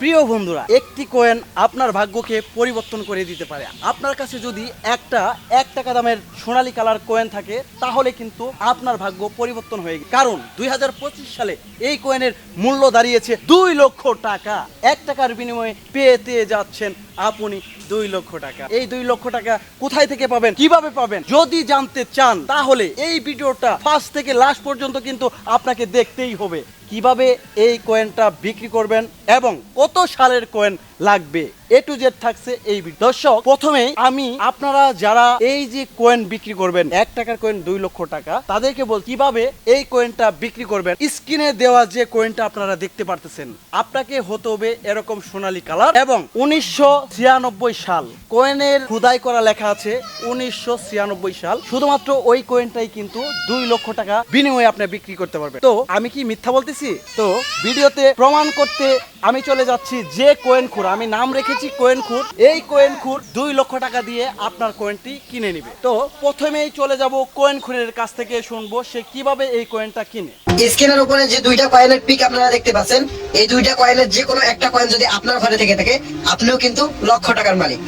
প্রিয় বন্ধুরা, একটি কয়েন আপনার ভাগ্যকে পরিবর্তন করে দিতে পারে। আপনার কাছে যদি একটা, এক টাকা দামের সোনালী কালার কয়েন থাকে, তাহলে কিন্তু আপনার ভাগ্য পরিবর্তন হয়ে গেছে। কারণ দুই হাজার পঁচিশ সালে এই কয়েনের মূল্য দাঁড়িয়েছে দুই লক্ষ টাকা। এক টাকার বিনিময়ে পেতে যাচ্ছেন আপনি দুই লক্ষ টাকা। এই দুই লক্ষ টাকা কোথায় থেকে পাবেন? কীভাবে পাবেন? যদি জানতে চান, তাহলে এই ভিডিওটা ফার্স্ট থেকে লাস্ট পর্যন্ত কিন্তু আপনাকে দেখতেই হবে। কীভাবে এই কয়েনটা বিক্রি করবেন এবং কত সালের কয়েন লাগবে। এ টু জেড থাকছে এই। দর্শক, প্রথমেই আমি আপনারা যারা এই যে কয়েন বিক্রি করবেন, এক টাকার কয়েন দুই লক্ষ টাকা, তাদেরকে বল কীভাবে এই কয়েনটা বিক্রি করবেন? স্ক্রিনে দেওয়া যে কয়েনটা আপনারা দেখতে পারতেছেন, আপনাকে হতে হবে এরকম সোনালী কালার এবং উনিশশো ছিয়ানব্বই সাল। কয়েনের খুদাই করা লেখা আছে, উনিশশো ছিয়ানব্বই সাল। শুধুমাত্র ওই কয়েনটাই কিন্তু দুই লক্ষ টাকা বিনিময়ে আপনি বিক্রি করতে পারবেন। তো আমি কি মিথ্যা বলতেছি? তো ভিডিওতে প্রমাণ করতে আমি চলে যাচ্ছি যে কোয়েন খুর, আমি নাম রেখেছি কোয়েন খুর। এই কোয়েন খুর দুই লক্ষ টাকা দিয়ে আপনার কয়েনটি কিনে নিবে। তো প্রথমেই চলে যাব কোয়েন খুরের কাছ থেকে শুনব সে কীভাবে এই কয়েনটা কিনে। স্ক্রিনের উপরে যে দুইটা কয়েনের পিক আপনারা দেখতে পাচ্ছেন, এই দুইটা কয়েনের যে কোনো একটা কয়েন যদি আপনার ঘরে থেকে থাকে, আপনিও কিন্তু লক্ষ টাকার মালিক।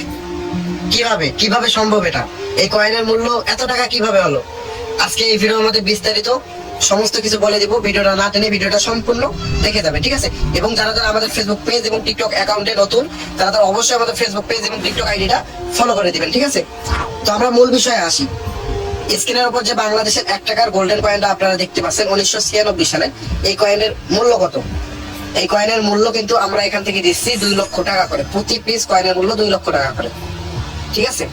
কীভাবে? কীভাবে সম্ভব এটা? এই কয়েনের মূল্য এত টাকা কীভাবে হলো? আজকে এই ভিডিওর মধ্যে বিস্তারিত সমস্ত কিছু বলে দিব। ভিডিওটা না টেনে ভিডিওটা সম্পূর্ণ দেখে যাবে, ঠিক আছে? এবং যারা যারা আমাদের ফেসবুক পেজ এবং টিকটক অ্যাকাউন্টে নতুন, তারা তারা অবশ্যই আমাদের ফেসবুক পেজ এবং টিকটক আইডিটা ফলো করে দিবেন, ঠিক আছে? তো আমরা মূল বিষয়ে আসি। স্ক্রিনের উপর যে বাংলাদেশের এক টাকার গোল্ডেন কয়েনটা আপনারা দেখতে পাচ্ছেন, উনিশশো ছিয়ানব্বই সালে এই কয়েনের মূল্য কত? এই কয়েনের মূল্য কিন্তু আমরা এখান থেকে দিচ্ছি দুই লক্ষ টাকা করে। প্রতি পিস কয়েনের মূল্য দুই লক্ষ টাকা করে, ঠিক আছে?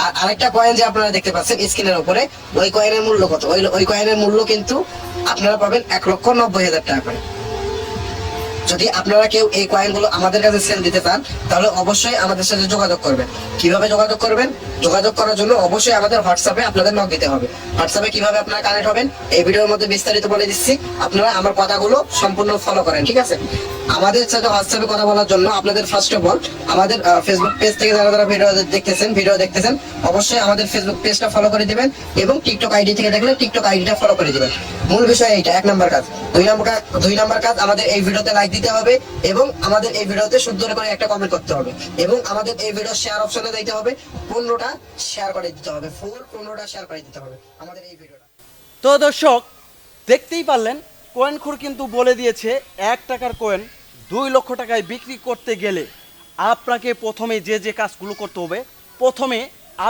আর আরেকটা কয়েন যে আপনারা দেখতে পাচ্ছেন স্ক্রিনের উপরে, ওই কয়েনের মূল্য কত? ওই ওই কয়েনের মূল্য কিন্তু আপনারা পাবেন এক লক্ষ নব্বই হাজার টাকা করে। যদি আপনারা কেউ এই কয়েনগুলো আমাদের কাছে সেল দিতে চান, তাহলে অবশ্যই আমাদের সাথে যোগাযোগ করবেন। কীভাবে যোগাযোগ করবেন? যোগাযোগ করার জন্য অবশ্যই আমাদের হোয়াটসঅ্যাপে আপনাদের নক দিতে হবে। হোয়াটসঅ্যাপে কীভাবে আপনারা কানেক্ট হবেন? এই ভিডিওর মধ্যে বিস্তারিত বলে দিচ্ছি। আপনারা আমার কথাগুলো সম্পূর্ণ ফলো করেন, ঠিক আছে? আমাদের সাথে হোয়াটসঅ্যাপে কথা বলার জন্য আপনাদের ফার্স্ট অফ অল আমাদের ফেসবুক পেজ থেকে যারা যারা ভিডিও দেখতেছেন ভিডিও দেখতেছেন, অবশ্যই আমাদের ফেসবুক পেজটা ফলো করে দিবেন এবং টিকটক আইডি থেকে দেখলে টিকটক আইডিটা ফলো করে দিবেন। মূল বিষয় এইটা, এক নাম্বার কাজ। দুই নাম্বার কাজ দুই নাম্বার কাজ, আমাদের এই ভিডিওতে লাইক দিতে হবে এবং আমাদের এই ভিডিওতে সুন্দর করে একটা কমেন্ট করতে হবে এবং আমাদের এই ভিডিও শেয়ার অপশনে দিতে হবে, পনেরোটা শেয়ার করে দিতে হবে ফুল পনেরোটা শেয়ার করে দিতে হবে আমাদের এই ভিডিওটা তো দর্শক, দেখতেই পারলেন কয়েন খুর কিন্তু বলে দিয়েছে, এক টাকার কয়েন দুই লক্ষ টাকায় বিক্রি করতে গেলে আপনাকে প্রথমে যে যে কাজগুলো করতে হবে, প্রথমে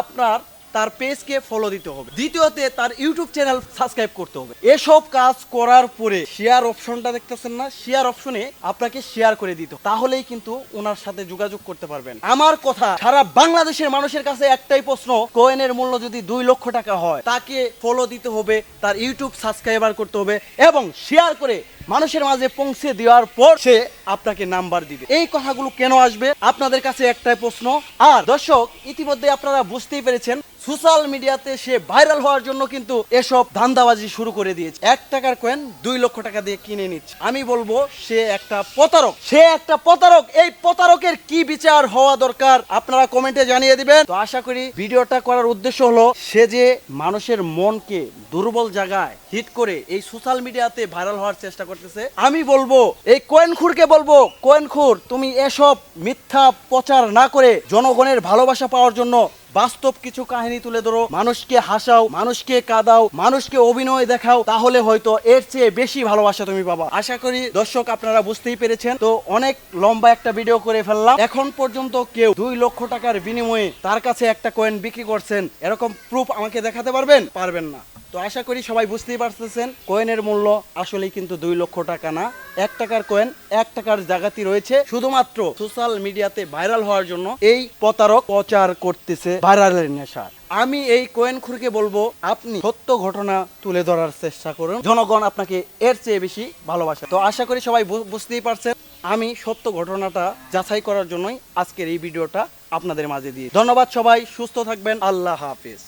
আপনার তার পেজকে ফলো দিতে হবে। দ্বিতীয়তে তার ইউটিউব চ্যানেল সাবস্ক্রাইব করতে হবে। এসব কাজ করার পরে শেয়ার অপশনটা দেখতেছেন না? শেয়ার অপশনে আপনাকে শেয়ার করে দিতে। তাহলেই কিন্তু ওনার সাথে যোগাযোগ করতে পারবেন। আমার কথা, সারা বাংলাদেশের মানুষের কাছে একটাই প্রশ্ন কয়েনের মূল্য যদি দুই লক্ষ টাকা হয়, তাকে ফলো দিতে হবে, তার ইউটিউব সাবস্ক্রাইবার করতে হবে এবং শেয়ার করে মানুষের মাঝে পৌঁছে দেওয়ার পর সে আপনাকে নাম্বার দিবে। এই কথাগুলো কেন আসবে? আপনাদের কাছে একটাই প্রশ্ন। আর দর্শক, ইতিমধ্যে আপনারা বুঝতেই পেরেছেন, সোশ্যাল মিডিয়াতে সে ভাইরাল হওয়ার জন্য কিন্তু এসব ধান্দাবাজি শুরু করে দিয়েছে। এক টাকার কয়েন দুই লক্ষ টাকা দিয়ে কিনে নিচ্ছে। আমি বলব, সে একটা প্রতারক। সে একটা প্রতারক। এই প্রতারকের কি বিচার হওয়া দরকার আপনারা কমেন্টে জানিয়ে দিবেন। তো আশা করি ভিডিওটা করার উদ্দেশ্য হলো, সে যে মানুষের মনকে দুর্বল জায়গায় হিট করে এই সোশ্যাল মিডিয়াতে ভাইরাল হওয়ার চেষ্টা করতেছে। আমি বলব, এই কোয়েন খুরকে বলব, কোয়েন খুর, তুমি এসব মিথ্যা প্রচার না করে জনগণের ভালোবাসা পাওয়ার জন্য বাস্তব কিছু কাহিনী তুলে ধরো। মানুষকে হাসাও, মানুষকে কাঁদাও, মানুষকে অভিনয় দেখাও, তাহলে হয়তো এর চেয়ে বেশি ভালোবাসা তুমি পাবা। আশা করি দর্শক আপনারা বুঝতেই পেরেছেন। তো অনেক লম্বা একটা ভিডিও করে ফেললাম। এখন পর্যন্ত কেউ দুই লক্ষ টাকার বিনিময়ে তার কাছে একটা কয়েন বিক্রি করছেন। এরকম প্রুফ আমাকে দেখাতে পারবেন? পারবেন না। তো আশা করি সবাই বুঝতেই পারতেছেন কয়েনের মূল্য আসলেই কিন্তু দুই লক্ষ টাকা না। এক টাকার কয়েন এক টাকার জায়গাতি রয়েছে। শুধুমাত্র সোশ্যাল মিডিয়াতে ভাইরাল হওয়ার জন্য এই প্রতারক প্রচার করতেছে ভাইরালের নেশা আমি এই কয়েন খুরকে বলব, আপনি সত্য ঘটনা তুলে ধরার চেষ্টা করুন। জনগণ আপনাকে এর চেয়ে বেশি ভালোবাসে। তো আশা করি সবাই বুঝতেই পারছেন, আমি সত্য ঘটনাটা যাচাই করার জন্যই আজকের এই ভিডিওটা আপনাদের মাঝে দিয়ে ধন্যবাদ সবাই, সুস্থ থাকবেন, আল্লাহ হাফিজ।